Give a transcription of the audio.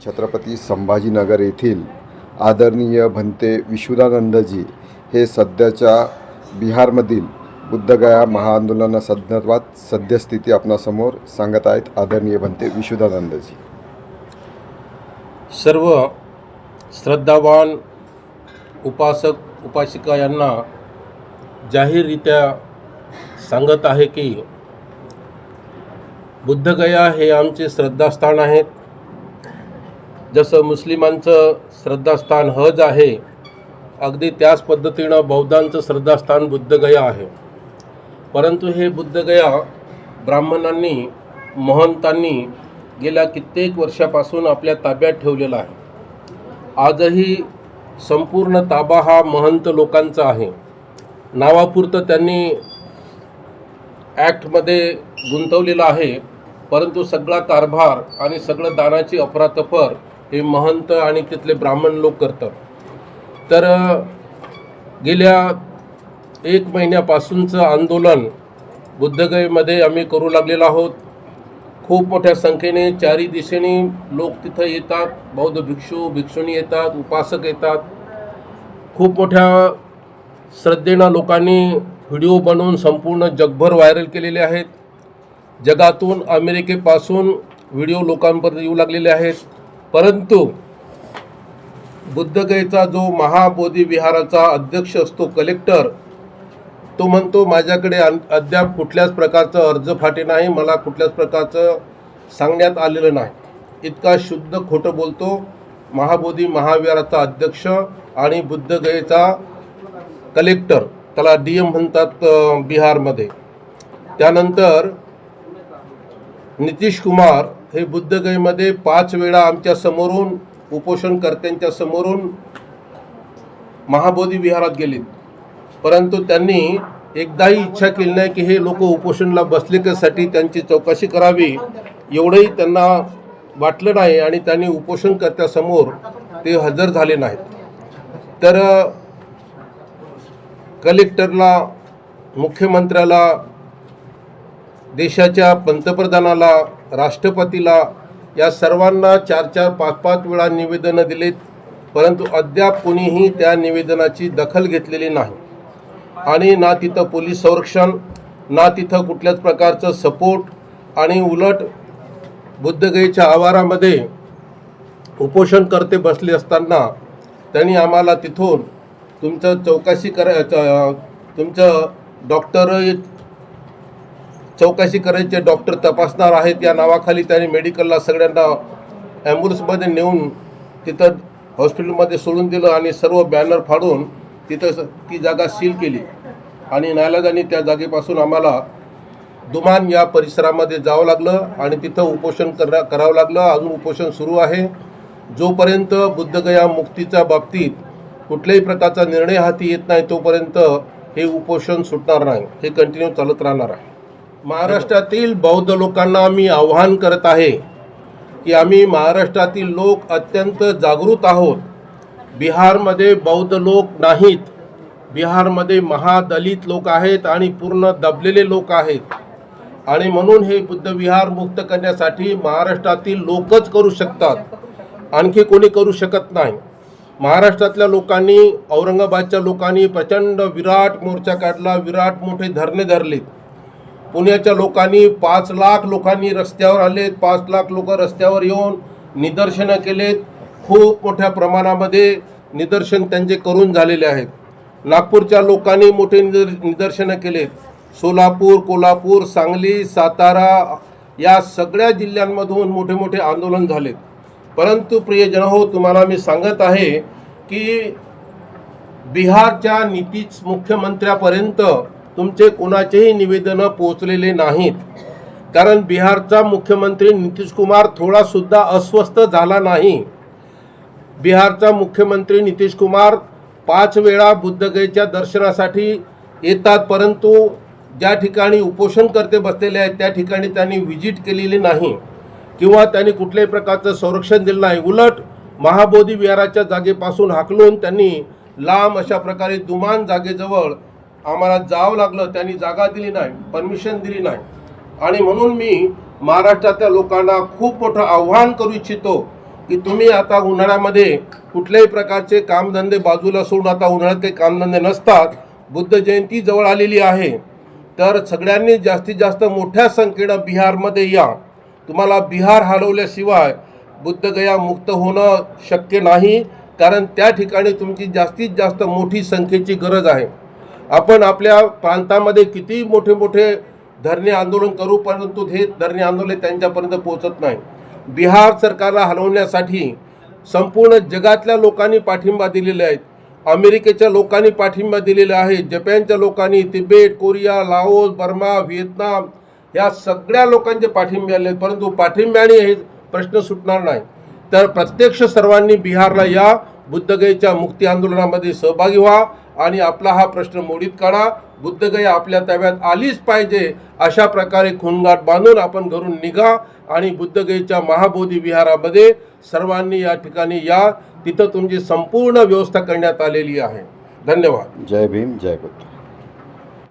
छत्रपती संभाजीनगर येथील आदरणीय भंते विश्वदानंदजी हे सध्याच्या बिहारमधील बुद्धगया महाआंदोलना संदर्भात सद्यस्थिती आपणासमोर सांगत आहेत आदरणीय भंते विश्वदानंदजी. सर्व श्रद्धावान उपासक उपासिका यांना जाहीररित्या सांगत आहे की बुद्धगया हे आमचे श्रद्धास्थान आहेत. जसं मुस्लिमांचं श्रद्धास्थान हज आहे अगदी त्याच पद्धतीनं बौद्धांचं श्रद्धास्थान बुद्धगया आहे. परंतु हे बुद्धगया ब्राह्मणांनी महंतांनी गेल्या कित्येक वर्षापासून आपल्या ताब्यात ठेवलेला आहे. आजही संपूर्ण ताबा हा महंत लोकांचा आहे. नावापुरतं त्यांनी ॲक्टमध्ये गुंतवलेलं आहे परंतु सगळा कारभार आणि सगळं दानाची अफरातफर हे महंत आणि तिथले ब्राह्मण लोक करतात. तर गेल्या एक महिन्यापासूनचं आंदोलन बुद्धगयेमध्ये आम्ही करू लागलेलो आहोत. खूप मोठ्या संख्येने चारी दिशेने लोक तिथं येतात. बौद्ध भिक्षू भिक्षुणी येतात उपासक येतात. खूप मोठ्या श्रद्धेनं लोकांनी व्हिडिओ बनवून संपूर्ण जगभर व्हायरल केलेले आहेत. जगातून अमेरिकेपासून व्हिडिओ लोकांपर्यंत येऊ लागलेले आहेत. परंतु बुद्धगयेचा जो महाबोधी विहाराचा अध्यक्ष असतो कलेक्टर तो म्हणतो माझ्याकडे अद्याप कुठल्याच प्रकारचं अर्ज फाटे नाही मला कुठल्याच प्रकारचं सांगण्यात आलेलं नाही. इतका शुद्ध खोटं बोलतो महाबोधी महाविहाराचा अध्यक्ष आणि बुद्धगयेचा कलेक्टर. त्याला डी एम म्हणतात बिहारमध्ये. त्यानंतर नितीश कुमार हे बुद्धगयमध्ये पाच वेळा आमच्या समोरून उपोषणकर्त्यांच्या समोरून महाबोधी विहारात गेलेत. परंतु त्यांनी एकदाही इच्छा केली नाही की हे लोक उपोषणला बसले कशासाठी त्यांची चौकशी करावी. एवढंही त्यांना वाटलं नाही आणि त्यांनी उपोषणकर्त्यासमोर ते हजर झाले नाहीत. तर कलेक्टरला मुख्यमंत्र्याला देशाच्या पंतप्रधानाला राष्ट्रपतीला या सर्वांना चार चार पाच पाच वेळा निवेदनं दिलीत परंतु अद्याप कोणीही त्या निवेदनाची दखल घेतलेली नाही. आणि ना तिथं पोलीस संरक्षण ना तिथं कुठल्याच प्रकारचं सपोर्ट आणि उलट बुद्धगयीच्या आवारामध्ये उपोषणकर्ते बसले असताना त्यांनी आम्हाला तिथून तुमचं चौकशी करा च- तुमचं डॉक्टर चौकशी करायचे डॉक्टर तपासणार आहेत या नावाखाली त्यांनी मेडिकलला सगळ्यांना ॲम्ब्युलन्समध्ये नेऊन तिथं हॉस्पिटलमध्ये सोडून दिलं आणि सर्व बॅनर फाडून तिथं स- ती जागा सील केली. आणि नायलाजाने त्या जागेपासून आम्हाला दुमान या परिसरामध्ये जावं लागलं आणि तिथं उपोषण करा करावं लागलं. अजून उपोषण सुरू आहे. जोपर्यंत बुद्धगया मुक्तीच्या बाबतीत कुठल्याही प्रकारचा निर्णय हाती येत नाही तोपर्यंत हे उपोषण सुटणार नाही. हे कंटिन्यू चालत राहणार आहे. महाराष्ट्रातील बौद्ध लोकांना मी आव्हान करत आहे की आम्ही महाराष्ट्रातील लोक अत्यंत जागृत आहोत. बिहारमध्ये बौद्ध लोक नाहीत. बिहारमध्ये महादलित लोक आहेत आणि पूर्ण दबलेले लोक आहेत. आणि म्हणून हे बुद्ध विहार मुक्त करण्यासाठी महाराष्ट्रातील लोकच करू शकतात. आणखी कोणी करू शकत नाही. महाराष्ट्रातल्या लोकांनी औरंगाबादच्या लोकांनी प्रचंड विराट मोर्चा काढला विराट मोठे धरणे धरलेत. पुण्याच्या लोकांनी पाच लाख लोकांनी रस्त्यावर आलेत पाच लाख लोक रस्त्यावर येऊन निदर्शनं केलेत. खूप मोठ्या प्रमाणामध्ये निदर्शन त्यांचे करून झालेले आहेत. नागपूरच्या लोकांनी मोठे निदर निदर्शनं केलेत. सोलापूर कोल्हापूर सांगली सातारा या सगळ्या जिल्ह्यांमधून मोठे मोठे आंदोलन झालेत. परंतु प्रियजन हो तुम्हाला मी सांगत आहे की बिहारच्या नीतीच मुख्यमंत्र्यापर्यंत तुमचे कोणाचेही निवेदनं पोहोचलेले नाहीत. कारण बिहारचा मुख्यमंत्री नितीश कुमार थोडासुद्धा अस्वस्थ झाला नाही. बिहारचा मुख्यमंत्री नितीश कुमार पाच वेळा बुद्धगयेच्या दर्शनासाठी येतात परंतु ज्या ठिकाणी उपोषणकर्ते बसलेले आहेत त्या ठिकाणी त्यांनी व्हिजिट केलेली नाही. किंवा त्यांनी कुठल्याही प्रकारचं संरक्षण दिलं नाही. उलट महाबोधी विहाराच्या जागेपासून हाकलून त्यांनी लांब अशा प्रकारे दुमान जागेजवळ आम्हाला जावं लागलं त्यांनी जागा दिली नाही परमिशन दिली नाही. आणि म्हणून मी महाराष्ट्रातल्या लोकांना खूप मोठं आव्हान करू इच्छितो की तुम्ही आता उन्हाळ्यामध्ये कुठल्याही प्रकारचे कामधंदे बाजूला सोडून आता उन्हाळ्यात काही कामधंदे नसतात. बुद्ध जयंती जवळ आलेली आहे. तर सगळ्यांनी जास्तीत जास्त मोठ्या संख्येनं बिहारमध्ये या. तुम्हाला बिहार हलवल्याशिवाय बुद्धगया मुक्त होणं शक्य नाही कारण त्या ठिकाणी तुमची जास्तीत जास्त मोठी संख्येची गरज आहे. आपण आपल्या प्रांतामध्ये किती मोठे मोठे धरणे आंदोलन करू परंतु हे धरणे आंदोलन त्यांच्यापर्यंत पोहोचत नाही. बिहार सरकारला हलवण्यासाठी संपूर्ण जगातल्या लोकांनी पाठिंबा दिलेले आहेत. अमेरिकेच्या लोकांनी पाठिंबा दिलेला आहे. जपानच्या लोकांनी Tibet Korea Laos Burma Vietnam या सगळ्या लोकांचे पाठिंबे आले आहेत. परंतु पाठिंब्याने हे प्रश्न सुटणार नाही. तर प्रत्यक्ष सर्वांनी बिहारला या बुद्धगयेच्या मुक्ती आंदोलनामध्ये सहभागी व्हा आणि आपला हा प्रश्न मोडीत काढा. बुद्धगया आपल्या ताब्यात आलीच पाहिजे अशा प्रकारे खुणगाट बांधून आपण घरून निघा आणि बुद्धगयेच्या महाबोधी विहारामध्ये सर्वांनी या ठिकाणी या. तिथं तुमची संपूर्ण व्यवस्था करण्यात आलेली आहे. धन्यवाद. जय भीम जय बुद्ध.